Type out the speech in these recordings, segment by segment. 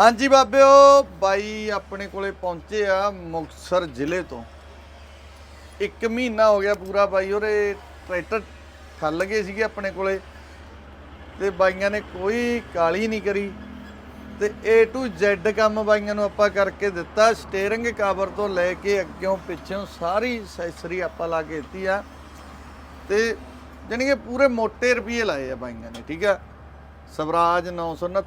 ਹਾਂਜੀ ਬਾਬਿਓ, ਬਾਈ ਆਪਣੇ ਕੋਲੇ ਪਹੁੰਚੇ ਆ ਮੁਕਤਸਰ ਜ਼ਿਲ੍ਹੇ ਤੋਂ। ਇੱਕ ਮਹੀਨਾ ਹੋ ਗਿਆ ਪੂਰਾ ਬਾਈ ਉਹਰੇ ਟਰੈਕਟਰ ਠੱਲ ਗਏ ਸੀਗੇ ਆਪਣੇ ਕੋਲੇ ਤੇ ਬਾਈਆਂ ਨੇ ਕੋਈ ਕਾਲੀ ਨਹੀਂ ਕਰੀ। ਤੇ A to Z ਕੰਮ ਬਾਈਆਂ ਨੂੰ ਆਪਾਂ ਕਰਕੇ ਦਿੱਤਾ। ਸਟੀਅਰਿੰਗ ਕਵਰ ਤੋਂ ਲੈ ਕੇ ਅੱਗਿਓਂ ਪਿੱਛੋਂ ਸਾਰੀ ਸੈਸਰੀ ਆਪਾਂ ਲਾ ਕੇ ਦਿੱਤੀ ਆ। ਤੇ ਜਾਣੀ ਕਿ ਪੂਰੇ ਮੋٹے ਰੁਪਏ ਲਾਏ ਆ ਬਾਈਆਂ ਨੇ, ਠੀਕ ਆ? ਸਵਰਾਜ 969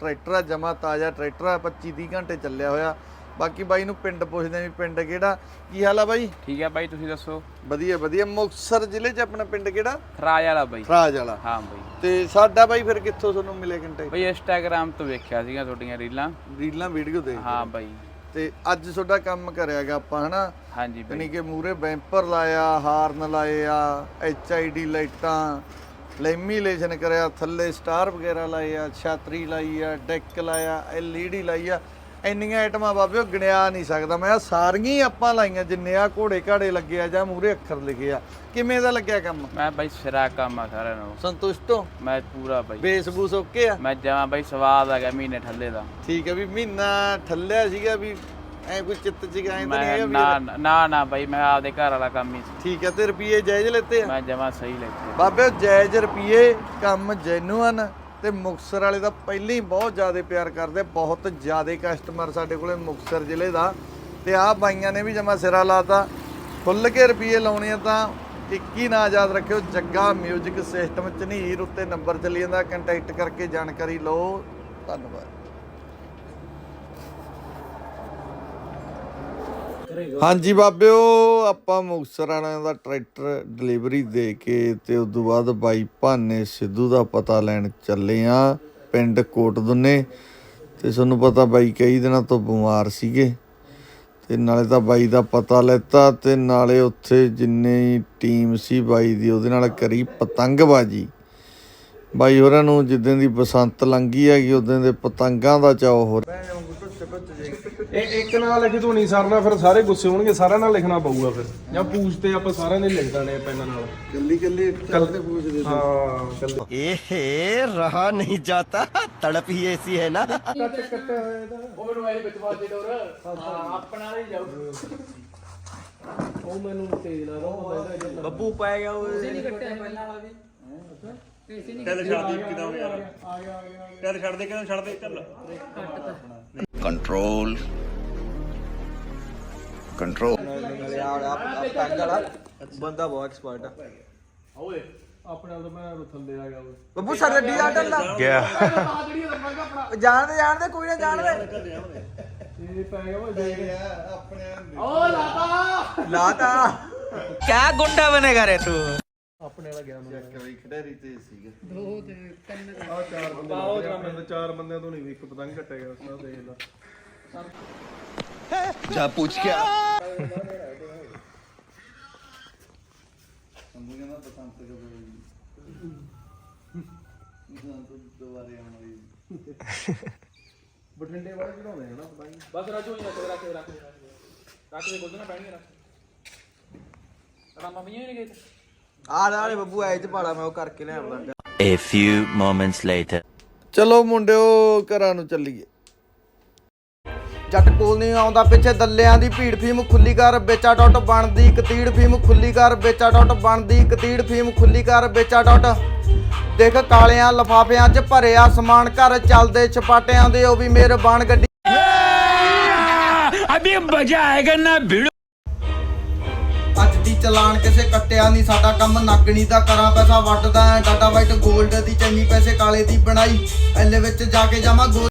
ਟਰੈਕਟਰ ਆ ਜਮਾ ਤਾਜ਼ਾ ਟਰੈਕਟਰ ਆ 25 30 ਘੰਟੇ ਚੱਲਿਆ ਹੋਇਆ। ਬਾਕੀ ਬਾਈ ਨੂੰ ਪਿੰਡ ਪੁੱਛਦੇ ਆ ਵੀ ਪਿੰਡ ਕਿਹੜਾ ਕੀ ਹਾਲ ਆ ਬਾਈ? ਠੀਕ ਹੈ ਬਾਈ ਤੁਸੀਂ ਦੱਸੋ? ਵਧੀਆ ਵਧੀਆ। ਮੁਕਤਸਰ ਜ਼ਿਲ੍ਹੇ 'ਚ ਆਪਣਾ ਪਿੰਡ ਕਿਹੜਾ? ਰਾਜ ਵਾਲਾ ਬਾਈ। ਰਾਜ ਵਾਲਾ। ਹਾਂ ਬਾਈ। ਤੇ ਸਾਡਾ ਬਾਈ ਫਿਰ ਕਿੱਥੋਂ ਤੁਹਾਨੂੰ ਮਿਲੇ ਘੰਟੇ? ਬਾਈ ਇੰਸਟਾਗ੍ਰਾਮ ਤੋਂ ਵੇਖਿਆ ਸੀਗਾ ਤੁਹਾਡੀਆਂ ਰੀਲਾਂ। ਰੀਲਾਂ ਵੀਡੀਓ ਦੇ ਹਾਂ ਬਾਈ। ਤੇ ਅੱਜ ਤੁਹਾਡਾ ਕੰਮ ਕਰਿਆਗਾ ਆਪਾਂ ਹਨਾ? ਹਾਂਜੀ ਬਾਈ। ਯਾਨੀ ਕਿ ਮੂਰੇ ਬੈਂਪਰ ਲਾਇਆ ਹਾਰਨ ਲਾਏ ਆ ਐਚ ਆਈ ਡੀ ਲਾਈਟਾਂ ਲੈਮੀਲੇਸ਼ਨ ਕਰਿਆ ਥੱਲੇ ਸਟਾਰ ਵਗੈਰਾ ਲਾਏ ਆ ਛਾਤਰੀ ਲਾਈ ਆ ਡੈਕ ਲਾਇਆ ਐਲਈਡੀ ਲਾਈ ਆ। ਇੰਨੀਆਂ ਆਈਟਮਾਂ ਬਾਬਿਓ ਗਿਣਿਆ ਨਹੀਂ ਸਕਦਾ। ਮੈਂ ਸਾਰੀਆਂ ਹੀ ਆਪਾਂ ਲਾਈਆਂ ਜਿੰਨੇ ਆ ਘੋੜੇ ਘਾੜੇ ਲੱਗੇ ਆ ਜਾਂ ਮੂਰੇ ਅੱਖਰ ਲਿਖੇ ਆ। ਕਿਵੇਂ ਦਾ ਲੱਗਿਆ ਕੰਮ? ਮੈਂ ਬਾਈ ਸਿਰਾ ਕੰਮ ਆ ਸਾਰਿਆਂ ਨੂੰ ਸੰਤੁਸ਼ਟ ਹੋ? ਮੈਂ ਪੂਰਾ ਬਾਈ। ਬੇਸ ਬੂਸ ਓਕੇ ਆ? ਮੈਂ ਜਮਾਂ ਬਾਈ ਸਵਾਦ ਆ ਗਿਆ ਮਹੀਨੇ ਠੱਲੇ ਦਾ। ਠੀਕ ਹੈ ਵੀ ਮਹੀਨਾ ਠੱਲਿਆ ਸੀਗਾ ਵੀ ਐ ਕੋਈ ਚਿੱਤ ਚ ਤਾਂ ਨਹੀਂ ਮੈਂ ਹੈਗਾ ਵੀ ਨਾ ਨਾ ਨਾ ਬਾਈ ਮੈਂ ਆਪਦੇ ਘਰ ਵਾਲਾ ਕੰਮ ਹੀ ਸੀ। ਠੀਕ ਹੈ ਤੇ ਰੁਪਏ ਜਾਇਜ਼ ਲੈਤੇ ਆ? ਮੈਂ ਜਮਾਂ ਸਹੀ ਲੈਤੇ ਬਾਬੇ ਜਾਇਜ਼ ਰੁਪਏ ਕੰਮ ਜੈਨੂਅਨ ਤੇ ਮੁਕਸਰ ਵਾਲੇ ਦਾ ਪਹਿਲਾਂ ਹੀ ਬਹੁਤ ਜ਼ਿਆਦਾ ਪਿਆਰ ਕਰਦੇ ਬਹੁਤ ਜ਼ਿਆਦਾ ਕਸਟਮਰ ਸਾਡੇ ਕੋਲੇ ਮੁਕਸਰ ਜ਼ਿਲ੍ਹੇ ਦਾ। ਤੇ ਆਹ ਬਾਈਆਂ ਨੇ ਵੀ ਜਮਾ ਸਿਰਾ ਲਾਤਾ। ਖੁੱਲ ਕੇ ਰੁਪਏ ਲਾਉਣੇ ਆ ਤਾਂ ਇੱਕ ਹੀ ਨਾ ਯਾਦ ਰੱਖਿਓ ਜੱਗਾ 뮤직 ਸਿਸਟਮ ਝਨੀਰ ਉੱਤੇ ਨੰਬਰ ਚੱਲੀ ਜਾਂਦਾ। ਕੰਟੈਕਟ ਕਰਕੇ ਜਾਣਕਾਰੀ ਲਓ। ਧੰਨਵਾਦ। ਹਾਂਜੀ ਬਾਬਿਓ ਆਪਾਂ ਮੁਕਤਸਰ ਵਾਲਿਆਂ ਦਾ ਟਰੈਕਟਰ ਡਿਲੀਵਰੀ ਦੇ ਕੇ ਤੇ ਉਸ ਤੋਂ ਬਾਅਦ ਬਾਈ ਭਾਨੇ ਸਿੱਧੂ ਦਾ ਪਤਾ ਲੈਣ ਚੱਲੇ ਆ ਪਿੰਡ ਕੋਟਦੁੰਨੇ। ਤੇ ਤੁਹਾਨੂੰ ਪਤਾ ਬਾਈ ਕਈ ਦਿਨਾਂ ਤੋਂ ਬਿਮਾਰ ਸੀਗੇ। ਤੇ ਨਾਲੇ ਤਾਂ ਬਾਈ ਦਾ ਪਤਾ ਲੈਤਾ ਤੇ ਨਾਲੇ ਉੱਥੇ ਜਿੰਨੇ ਟੀਮ ਸੀ ਬਾਈ ਦੀ ਉਹਦੇ ਨਾਲ ਕਰੀ ਪਤੰਗਬਾਜੀ। ਬਾਈ ਹੋਰਾਂ ਨੂੰ ਜਿੱਦਾਂ ਦੀ ਬਸੰਤ ਲੰਗੀ ਹੈਗੀ ਉਦੋਂ ਦੇ ਪਤੰਗਾਂ ਦਾ ਚਾਅ ਹੋ ਰਿਹਾ। ਇੱਕ ਨਾਲ ਲਿਖ ਤੂੰ ਨਹੀਂ ਸਰਨਾ ਫਿਰ ਸਾਰੇ ਗੁੱਸੇ ਹੋਣਗੇ ਸਾਰਿਆਂ ਨਾਲ ਲਿਖਣਾ ਪਊਗਾ ਫਿਰ। ਜਾਂ ਪੂਛ ਆਪਾਂ ਸਾਰਿਆਂ ਨੇ ਲਿਖ ਦਾਣੇ ਪੈਨ ਨਾਲ। ਕੱਲੀ ਕੱਲੀ ਚੱਲ ਤੇ ਪੂਛ ਹਾਂ ਕੱਲੀ। ਇਹੇ ਰਹਾ ਨਹੀਂ ਜਾਤਾ। ਤੜਪ ਹੀ ਐਸੀ ਹੈ ਨਾ। ਕੱਟ ਕੱਟ ਹੋਇਆ ਇਹਦਾ ਉਹ ਮੈਨੂੰ ਵਿੱਚ ਬਾਜ ਡੋਰ। ਆਪਣਾ ਨਹੀਂ ਜਾਊ। ਉਹ ਮੈਨੂੰ ਤੇਜ਼ ਲੱਗਦਾ ਬੱਬੂ ਪੈ ਉਹ ਨਹੀਂ ਕੱਟਿਆ ਪਹਿਲਾਂ ਵਾਲਾ ਵੀ। ਅੱਛਾ ਟੈਲ ਬੰਦਾ ਜਿਹੜਾ बब्बू पाएगा वो ਕੰਟਰੋਲ ਕੰਟਰੋਲ बंदा बहुत एक्सपर्ट है ਆਪਣੇ ਆਪ ਤੋਂ ਮੈਂ ਥੱਲੇ ਆ ਗਿਆ ਉਹ बब्बू सर डी आर्डर लग गया जानते जानते कोई ना जानते ਇਹ ਪੈ ਗਿਆ ਉਹ ਦੇਖ लाता क्या गुंडा बनेगा रे तू ਆਪਣੇ ਵਾਲਾ ਗਿਆ ਮੈਂ ਕਈ ਖਿਡਾਰੀ ਤੇ ਸੀਗਾ। ਆ ਚਾਰ ਬੰਦੇ ਆਓ ਚਾਰ ਚਾਰ ਬੰਦਿਆਂ ਤੋਂ ਨਹੀਂ ਇੱਕ ਪਤੰਗ ਗਿਆ ਉਸ ਨਾਲ ਦੇਖ ਲਾ। ਜਾ ਪੁੱਛ ਕੇ ਆ। ਸੰਭੂ ਕਹਿੰਦਾ ਬਸੰਤ ਕਦੋਂ ਹੋਈ ਬਸੰਤ ਦੁਬਾਰੇ ਆਉਣ ਵਾਲੀ। ਬਠਿੰਡੇ ਵਾਲੇ ਚੜਾਉਂਦੇ ਹਨ ਪਤੰਗ। ਬਸ ਰਾਜੂ ਹੀ ਰੱਖ ਰੱਖ ਦੇ ਕੋਲ ਨਾ ਪੈਣੀ ਰੱਖ ਰਾਮਾ ਮੀਆਂ ਨਹੀਂ ਗਏ ਆ ਚ A few moments later. ਚਲੋ ਮੁੰਡਿਓ ਘਰਾਂ ਨੂੰ ਚੱਲੀਏ। ਜੱਟ ਕੋਲ ਨਹੀਂ ਆਉਂਦਾ ਪਿੱਛੇ ਦੱਲਿਆਂ ਦੀ ਭੀੜ ਫੀਮ ਖੁੱਲੀ ਕਰ ਵੇਚਾ ਡਾਟ ਬਣਦੀ ਕਤੀੜ ਫੀਮ ਖੁੱਲੀ ਕਰ ਵੇਚਾ ਡਾਟ ਬਣਦੀ ਕਤੀੜ ਫੀਮ ਖੁੱਲੀ ਕਰ ਵੇਚਾ ਡਾਟ। ਦੇਖ ਕਾਲਿਆਂ ਲਫਾਫਿਆਂ 'ਚ ਭਰਿਆ ਸਮਾਨ ਘਰ ਚੱਲਦੇ ਛਪਾਟਿਆਂ ਦੇ ਉਹ ਵੀ ਮੇਰੇ ਮਿਹਰਬਾਨ ਗੱਡੀ। ਅਬੇ ਮਜ਼ਾ ਨਾ ਭੀੜ ਅੱਜ ਦੀ ਕਿਸੇ ਕੱਟਿਆ ਨਹੀਂ, ਸਾਡਾ ਕੰਮ ਨੱਗਣੀ ਦਾ ਕਰਾਂ, ਪੈਸਾ ਵੱਟਦਾ ਐ, ਡਾਟਾ ਵਾਈਟ 골ਡ ਦੀ ਚੰਨੀ ਪੈਸੇ ਕਾਲੇ ਦੀ ਬਣਾਈ, ਐਲੇ ਵਿੱਚ ਜਾ ਕੇ ਜਾਵਾਂ ਗੋ-